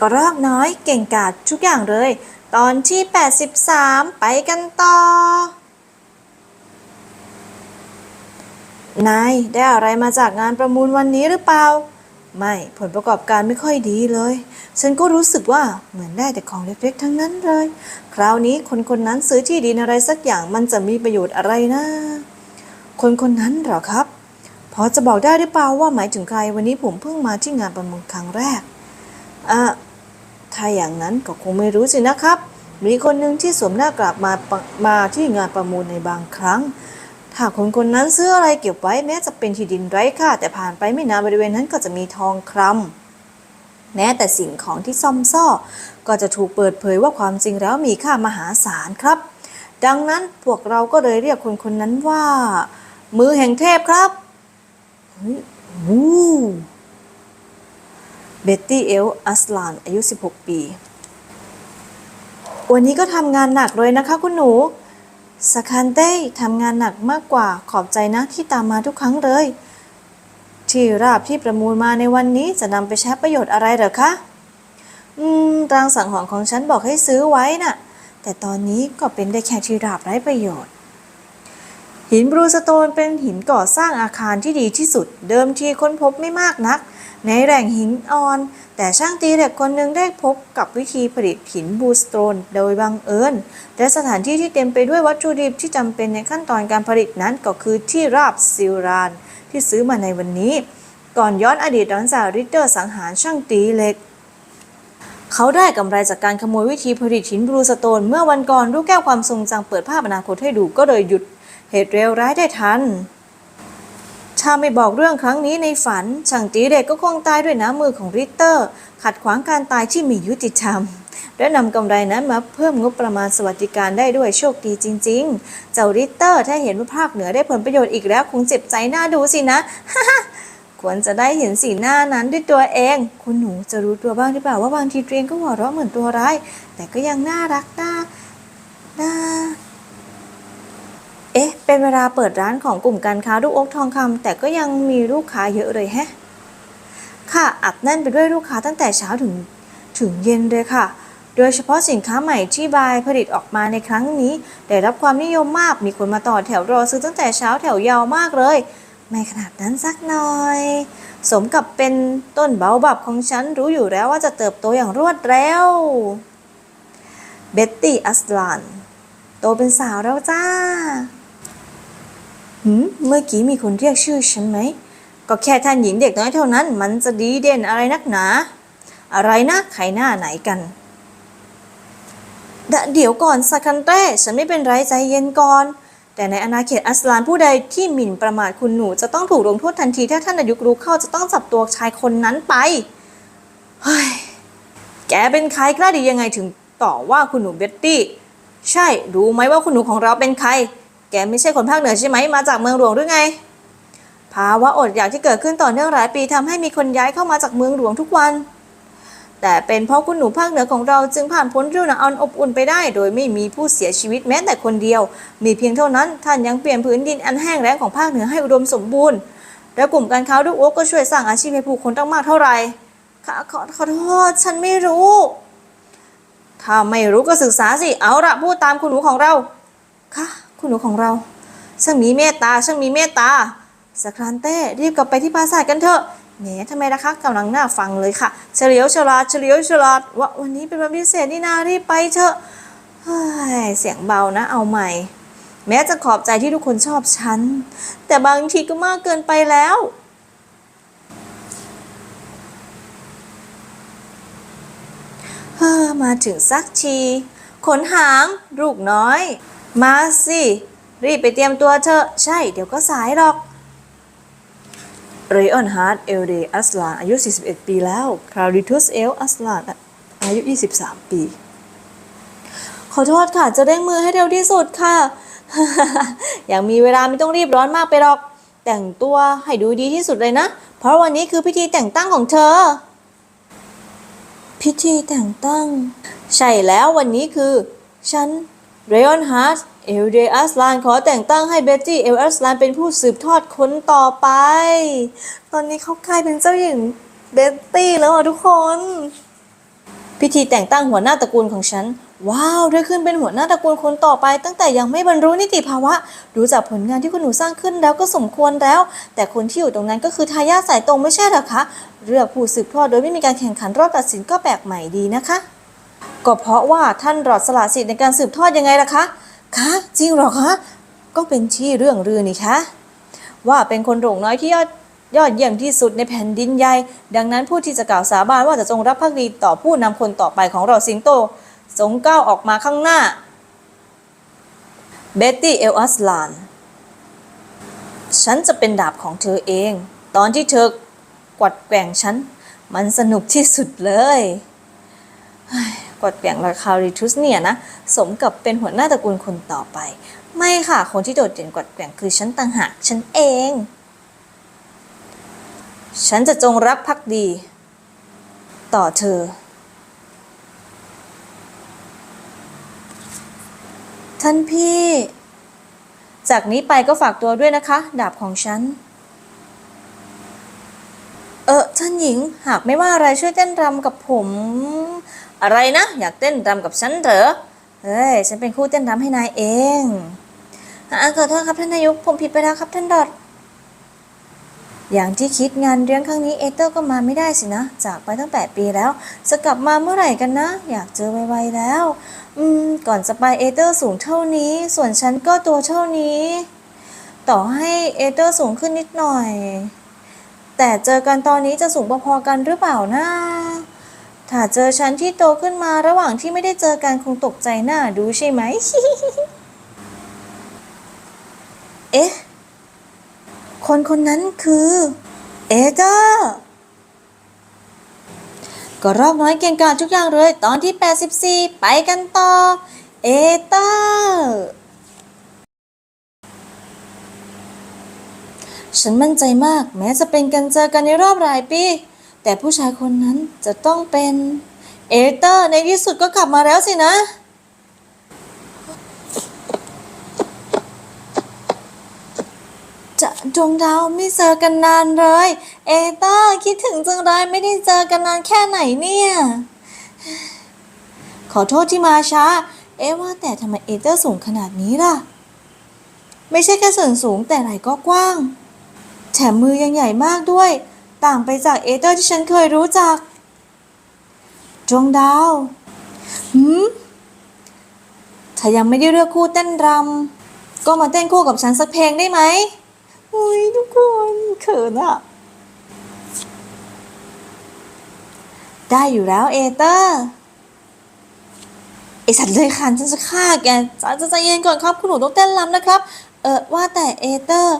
กระรอกน้อยเก่งกาจทุกอย่างเลย ตอนที่ 83 ไปกันต่อ นายได้อะไรมาจากงานประมูลวันนี้หรือเปล่า ไม่ผลประกอบการไม่ค่อยดีเลย ฉันก็รู้สึกว่าเหมือนได้แต่ของเล็กๆทั้งนั้นเลย คราวนี้คนคนนั้นซื้อที่ดินอะไรสักอย่างมันจะมีประโยชน์อะไรนะ คนคนนั้นหรอครับ พอจะบอกได้หรือเปล่าว่าหมายถึงใครวันนี้ผมเพิ่งมาที่งานประมูลครั้งแรก อะถ้าอย่างนั้นก็คงไม่รู้สินะครับ มีคนหนึ่งที่สวมหน้ากากมามาที่งานประมูลในบางครั้ง ถ้าคนคนนั้นซื้ออะไรเก็บไว้แม้จะเป็นที่ดินไร้ค่าแต่ผ่านไปไม่นานบริเวณนั้นก็จะมีทองคำแม้แต่สิ่งของที่ซ่อมซ่อ ก็จะถูกเปิดเผยว่าความจริงแล้วมีค่ามหาศาลครับ ดังนั้นพวกเราก็เลยเรียกคนคนนั้นว่า มือแห่งเทพครับเฮ้ยวู้ เบตตี้เอลอัสลาน อายุ 16 ปี วันนี้ก็ทำงานหนักเลยนะคะคุณหนูสคันเต้ทำงานหนักมากกว่าขอบใจนะที่ตามมาทุกครั้งเลย ที่ราบที่ประมูลมาในวันนี้จะนำไปใช้ประโยชน์อะไรเหรอคะ อืมรางสังหรณ์ของฉันบอกให้ซื้อไว้น่ะ แต่ตอนนี้ก็เป็นได้แค่ที่ราบไร้ประโยชน์ หินบรูสโตนเป็นหินก่อสร้างอาคารที่ดีที่สุด เดิมทีค้นพบไม่มากนัก ในแหล่งหินอ่อน แต่ช่างตีเหล็กคนหนึ่งได้พบกับวิธีผลิตหินบรูสโตนโดยบังเอิญและสถานที่ที่เต็มไปด้วยวัตถุดิบที่จำเป็นในขั้นตอนการผลิตนั้นก็คือที่ราบซิลราน ที่ซื้อมาในวันนี้ ก่อนย้อนอดีตหลังจาริเตอร์สังหารช่างตีเหล็กเขาได้กำไรจากการขโมยวิธีผลิตหินบลูสโตน เมื่อวันก่อนลูกแก้วความทรงจำเปิดภาพอนาคตให้ดูก็เลยหยุด เหตุเลวร้ายได้ทัน ถ้าไม่บอกเรื่องครั้งนี้ในฝันช่างตีเด็กก็คงตายด้วยน้ำมือของริตเตอร์ ขัดขวางการตายที่มียุติธรรม และนำกำไรนั้นมาเพิ่มงบประมาณสวัสดิการได้ด้วยโชคดีจริง ๆ เจ้าริตเตอร์ถ้าเห็นว่าภาคเหนือได้ผลประโยชน์อีกแล้วคงเจ็บใจหน้าดูสินะควรจะได้เห็นสีหน้านั้นด้วยตัวเอง คุณหนูจะรู้ตัวบ้างหรือเปล่าว่าบางทีเตัวเองก็หัวเราะเหมือนตัวร้าย แต่ก็ยังน่ารักน่าน่า เป็นเวลาเปิดร้านของกลุ่มการค้าลูกอกทองคำแต่ก็ยังมีลูกค้าเยอะเลยแฮะ ค่ะอัดแน่นไปด้วยลูกค้าตั้งแต่เช้าถึงถึงเย็นเลยค่ะ โดยเฉพาะสินค้าใหม่ที่บายผลิตออกมาในครั้งนี้ ได้รับความนิยมมากมีคนมาต่อแถวรอซื้อตั้งแต่เช้าแถวยาวมากเลย ไม่ขนาดนั้นสักหน่อย สมกับเป็นต้นเบาบับของฉันรู้อยู่แล้วว่าจะเติบโตอย่างรวดเร็วเบ็ตตี้อัสลานโตเป็นสาวแล้วจ้า หืมเมื่อกี้มีคนเรียกชื่อฉันไหม ก็แค่ท่านหญิงเด็กน้อยเท่านั้น มันจะดีเด่นอะไรนักหนา อะไรนะใครหน้าไหนกันเดี๋ยวก่อนสคันเต้ฉันไม่เป็นไรใจเย็นก่อน แต่ในอาณาเขตอัสลานผู้ใดที่หมิ่นประมาทคุณหนูจะต้องถูกลงโทษทันทีถ้าท่านอายุรู้เข้าจะต้องจับตัวชายคนนั้นไป เฮ้ย แกเป็นใครกล้าดียังไงถึงต่อว่าคุณหนูเบ็ตตี้ ใช่ รู้ไหมว่าคุณหนูของเราเป็นใคร แกไม่ใช่คนภาคเหนือใช่ไหมมาจากเมืองหลวงหรือไง ภาวะอดอยากที่เกิดขึ้นต่อเนื่องหลายปีทำให้มีคนย้ายเข้ามาจากเมืองหลวงทุกวัน แต่เป็นเพราะคุณหนูภาคเหนือของเราจึงผ่านพ้นฤดูหนาวอันอบอุ่นไปได้ โดยไม่มีผู้เสียชีวิตแม้แต่คนเดียว มีเพียงเท่านั้นท่านยังเปลี่ยนพื้นดินอันแห้งแล้งของภาคเหนือให้อุดมสมบูรณ์ และกลุ่มการค้าลูกโอ๊กก็ช่วยสร้างอาชีพให้ผู้คนตั้งมากเท่าไหร่ค่ะขอขอโทษฉันไม่รู้ ถ้าไม่รู้ก็ศึกษาสิ เอาละพูดตามคุณหนูของเรา ค่ะ คุณหนูของเราช่างมีเมตตาช่างมีเมตตาสครานเต้รีบกลับไปที่ปราสาทกันเถอะแหมทำไมล่ะคะกำลังน่าฟังเลยค่ะ เฉลียวฉลาดเฉลียวฉลาดว่าวันนี้เป็นวันพิเศษนี่นารีบไปเถอะเฮ้ยเสียงเบานะเอาใหม่ แม้จะขอบใจที่ทุกคนชอบฉัน แต่บางทีก็มากเกินไปแล้วเฮ้อมาถึงสักที ขนหางลูกน้อย มาสิ รีบไปเตรียมตัวเถอะใช่ เดี๋ยวก็สายหรอกเรออนฮาร์ดเอลเดอัสลานอายุ 41 ปีแล้ว คาริทุสเอลอัสลานอายุ 23 ปี ขอโทษค่ะ จะเร่งมือให้เร็วที่สุดค่ะ อย่างมีเวลาไม่ต้องรีบร้อนมากไปหรอก แต่งตัวให้ดูดีที่สุดเลยนะ เพราะวันนี้คือพิธีแต่งตั้งของเธอ พิธีแต่งตั้ง ใช่แล้ววันนี้คือ ฉัน เรออนฮาร์ดเอลเดอัสลานขอแต่งตั้งให้เบตตี้เอลอัสลานเป็นผู้สืบทอดคนต่อไป ตอนนี้เขากลายเป็นเจ้าหญิงเบตตี้แล้วอะทุกคน พิธีแต่งตั้งหัวหน้าตระกูลของฉัน ว้าวได้ขึ้นเป็นหัวหน้าตระกูลคนต่อไป ตั้งแต่ยังไม่บรรลุนิติภาวะ ดูจากผลงานที่คุณหนูสร้างขึ้นแล้วก็สมควรแล้ว แต่คนที่อยู่ตรงนั้นก็คือทายาทสายตรงไม่ใช่หรอคะเลือกผู้สืบทอดโดยไม่มีการแข่งขันรอบตัดสินก็แปลกใหม่ดีนะคะ ก็เพราะว่าท่านรอดสละสิทธิ์ในการสืบทอดยังไงล่ะคะ คะ จริงหรอคะ ก็เป็นที่เรื่องลือนี่คะ ว่าเป็นคนโด่งน้อยที่ยอดยอดเยี่ยมที่สุดในแผ่นดินใหญ่ ดังนั้นผู้ที่จะกล่าวสาบานว่าจะจงรับภักดีต่อผู้นำคนต่อไปของเราสิงโตจงก้าวออกมาข้างหน้า เบตตี้เอลอัสลาน ฉันจะเป็นดาบของเธอเอง ตอนที่เธอกวัดแกว่งฉัน มันสนุกที่สุดเลย เฮ้ยกวัดแกว่งราคาริทุสเนี่ยนะสมกับเป็นหัวหน้าตระกูลคนต่อไป ไม่ค่ะ คนที่โดดเด่นกวัดแกว่งคือฉันต่างหากฉันเอง ฉันจะจงรักภักดี ต่อเธอ ท่านพี่ จากนี้ไปก็ฝากตัวด้วยนะคะ ดาบของฉันเออท่านหญิงหากไม่ว่าอะไรช่วยเต้นรำกับผม อะไรนะ อยากเต้นรำกับฉันเหรอ เฮ้ย ฉันเป็นคู่เต้นรำให้นายเองอะขอโทษครับท่านนายก ผมผิดไปแล้วครับท่านดอด อย่างที่คิดงานเลี้ยงครั้งนี้เอเตอร์ก็มาไม่ได้สินะ จากไปตั้ง 8 ปีแล้ว จะกลับมาเมื่อไหร่กันนะ อยากเจอไวๆแล้ว อืม ก่อนจะไปเอเตอร์สูงเท่านี้ ส่วนฉันก็ตัวเท่านี้ ต่อให้เอเตอร์สูงขึ้นนิดหน่อย แต่เจอกันตอนนี้จะสูงพอๆกันหรือเปล่านะ ถ้าเจอฉันที่โตขึ้นมาระหว่างที่ไม่ได้เจอกันคงตกใจหน้าดูใช่ไหม เอ๊ะ คนคนนั้นคือ เอเตอร์ก็รอบน้อยเก่งกาจทุกอย่างเลย ตอนที่ 84 ไปกันต่อ เอเตอร์ฉันมั่นใจมาก แม้จะเป็นกันเจอกันในรอบหลายปี แต่ผู้ชายคนนั้นจะต้องเป็น เอเตอร์ในที่สุดก็กลับมาแล้วสินะ จะดวงดาวไม่เจอกันนานเลย เอเตอร์คิดถึงจังเลยไม่ได้เจอกันนานแค่ไหนเนี่ย ขอโทษที่มาช้า เอ๊ว่าแต่ทำไมเอเตอร์สูงขนาดนี้ล่ะ ไม่ใช่แค่ส่วนสูงแต่ไหล่ก็กว้าง แถมมือยังใหญ่มากด้วย ต่างไปจากเอเตอร์ที่ฉันเคยรู้จัก ดวงดาวหืมถ้ายังไม่ได้เลือกคู่เต้นรำก็มาเต้นคู่กับฉันสักเพลงได้ไหมอุ้ยทุกคนเขินอะได้อยู่แล้วเอเตอร์ไอสัตว์เลยคันฉันจะฆ่าแกจะจะใจเย็นก่อนครับ คุณหนูต้องเต้นรำนะครับ เออว่าแต่เอเตอร์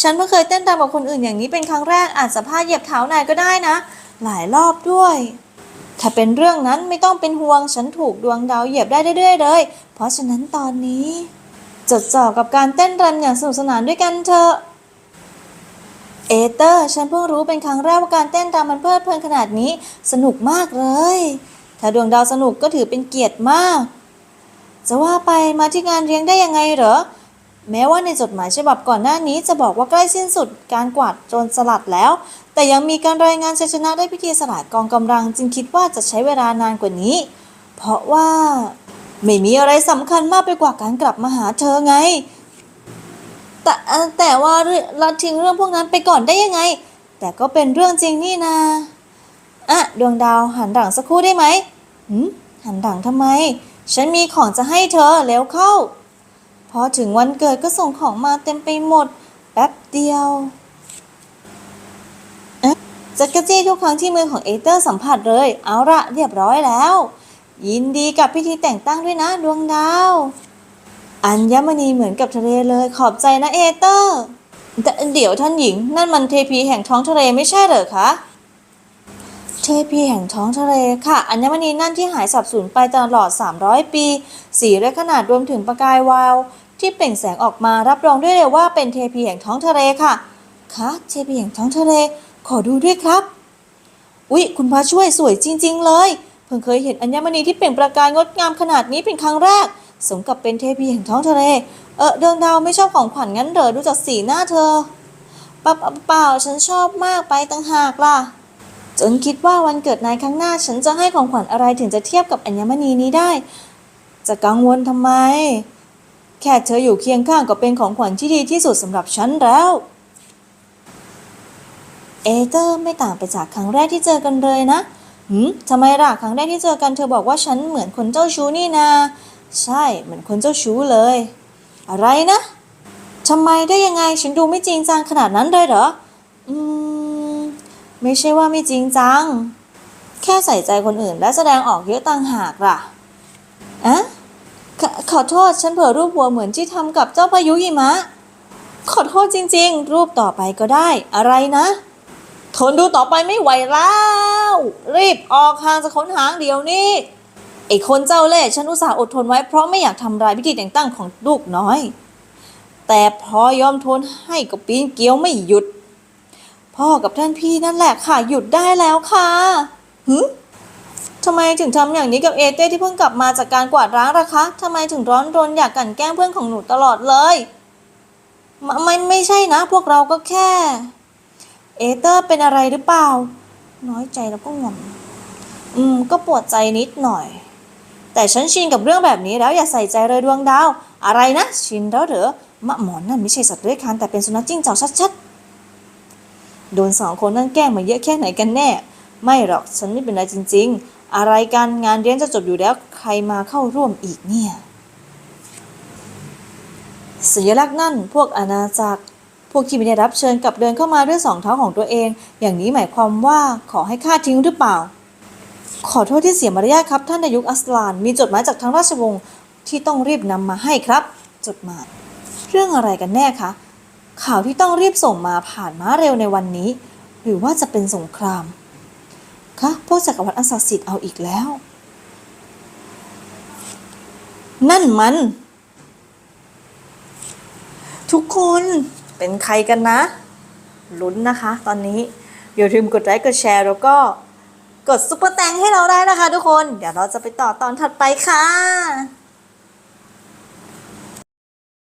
ฉันเพิ่งเคยเต้นรำกับคนอื่นอย่างนี้เป็นครั้งแรกอาจจะพาดเหยียบเท้านายก็ได้นะ หลายรอบด้วย ถ้าเป็นเรื่องนั้นไม่ต้องเป็นห่วงฉันถูกดวงดาวเหยียบได้เรื่อยๆเลย เพราะฉะนั้นตอนนี้ จดจ่อกับการเต้นรำอย่างสนุกสนานด้วยกันเถอะเอเตอร์ ฉันเพิ่งรู้เป็นครั้งแรกว่าการเต้นรำมันเพลิดเพลินขนาดนี้ สนุกมากเลย ถ้าดวงดาวสนุกก็ถือเป็นเกียรติมาก จะว่าไปมาที่งานเลี้ยงได้ยังไงเหรอ แม้ว่าในจดหมายฉบับก่อนหน้านี้จะบอกว่าใกล้สิ้นสุดการกวาดโจรสลัดแล้ว แต่ยังมีการรายงานชัยชนะได้พิธีสลายกองกำลังจึงคิดว่าจะใช้เวลานานกว่านี้ เพราะว่า ไม่มีอะไรสำคัญมากไปกว่าการกลับมาหาเธอไง แต่แต่ว่าเราทิ้งเรื่องพวกนั้นไปก่อนได้ยังไง แต่ก็เป็นเรื่องจริงนี่นาอะดวงดาวหันหลังสักครู่ได้ไหมหันหลังทำไม ฉันมีของจะให้เธอเร็วเข้า พอถึงวันเกิดก็ส่งของมาเต็มไปหมด แป๊บเดียวจักรจี้ทุกครั้งที่มือของเอเตอร์สัมผัสเลย เอาละเรียบร้อยแล้ว ยินดีกับพิธีแต่งตั้งด้วยนะดวงดาว อัญมณีเหมือนกับทะเลเลยขอบใจนะเอเตอร์แต่เดี๋ยวท่านหญิง นั่นมันเทพีแห่งท้องทะเลไม่ใช่เหรอคะ ทพีแห่งท้องทะเลค่ะ อัญมณีนั่นที่หายสับสูญไปตลอด 300 ปี สีและขนาดรวมถึงประกายวาว ที่เปล่งแสงออกมารับรองได้เลยว่าเป็นเทพีแห่งท้องทะเลค่ะคะเทพีแห่งท้องทะเล ขอดูด้วยครับ อุ๊ย คุณพระช่วยสวยจริง ๆ เลย เพิ่งเคยเห็นอัญมณีที่เปล่งประกายงดงามขนาดนี้เป็นครั้งแรก สมกับเป็นเทพีแห่งท้องทะเล เออเดวงดาวไม่ชอบของขวัญงั้นเหรอดูจากสีหน้าเธอเปล่าป๊าป๊าฉันชอบมากไปตั้งหากล่ะ จนคิดว่าวันเกิดนายครั้งหน้า ฉันจะให้ของขวัญอะไรถึงจะเทียบกับอัญมณีนี้ได้ จะกังวลทำไม แค่เธออยู่เคียงข้างก็เป็นของขวัญที่ดีที่สุดสำหรับฉันแล้ว เอเตอร์ไม่ต่างไปจากครั้งแรกที่เจอกันเลยนะหืมทำไมล่ะครั้งแรกที่เจอกันเธอบอกว่าฉันเหมือนคนเจ้าชู้นี่นา ใช่เหมือนคนเจ้าชู้เลย อะไรนะทำไมได้ยังไงฉันดูไม่จริงจังขนาดนั้นเลยเหรอ อืม ไม่ใช่ว่าไม่จริงจัง แค่ใส่ใจคนอื่นและแสดงออกเยอะต่างหากล่ะอะขอขอโทษฉันเผลอรูปหัวเหมือนที่ทำกับเจ้าพายุหิมะ ขอโทษจริง ๆ รูปต่อไปก็ได้ อะไรนะ ทนดูต่อไปไม่ไหวแล้ว รีบออกห่างจากขนหางเดี๋ยวนี้ไอ้คนเจ้าเล่ห์ฉันอุตส่าห์อดทนไว้เพราะไม่อยากทำลายพิธีแต่งตั้งของลูกน้อย แต่พอยอมทนให้กับปีนเกลียวไม่หยุด พ่อกับท่านพี่นั่นแหละค่ะ หยุดได้แล้วค่ะหึทำไมถึงทำอย่างนี้กับเอเต้ที่เพิ่งกลับมาจากการกวาดร้างล่ะคะทำไมถึงร้อนรนอยากกันแกล้งเพื่อนของหนูตลอดเลยม่ไม่ไม่ใช่นะ พวกเราก็แค่ เอเตอร์เป็นอะไรหรือเปล่า น้อยใจแล้วก็งอนอืม ก็ปวดใจนิดหน่อย แต่ฉันชินกับเรื่องแบบนี้แล้วอย่าใส่ใจเลยดวงดาว อะไรนะ ชินแล้วเหรอมะหมอนนั่นไม่ใช่สัตว์เลื้อยคลานแต่เป็นสุนัขจิ้งจอกชัดๆ โดนสองคนนั่นแกล้งมาเยอะแค่ไหนกันแน่ ไม่หรอกฉันไม่เป็นไรจริง ๆ อะไรกันงานเรียนจะจบอยู่แล้วใครมาเข้าร่วมอีกเนี่ยสัญลักษณ์นั่นพวกอาณาจักร พวกที่ไม่ได้รับเชิญกลับเดินเข้ามาด้วยสองเท้าของตัวเอง อย่างนี้หมายความว่าขอให้ข้าทิ้งหรือเปล่า ขอโทษที่เสียมารยาทครับท่านนายกอัสลาน มีจดหมายจากทางราชวงศ์ที่ต้องรีบนำมาให้ครับ จดหมาย เรื่องอะไรกันแน่คะ ข่าวที่ต้องรีบส่งมาผ่านม้าเร็วในวันนี้ หรือว่าจะเป็นสงครามคะพวกจักรวรรดิอันศักดิ์สิทธิ์เอาอีกแล้ว นั่นมัน ทุกคนเป็นใครกันนะ ลุ้นนะคะ ตอนนี้อย่าลืมกดไลค์กดแชร์แล้วก็กดซุปเปอร์แตงให้เราได้นะคะทุกคน เดี๋ยวเราจะไปต่อตอนถัดไปค่ะ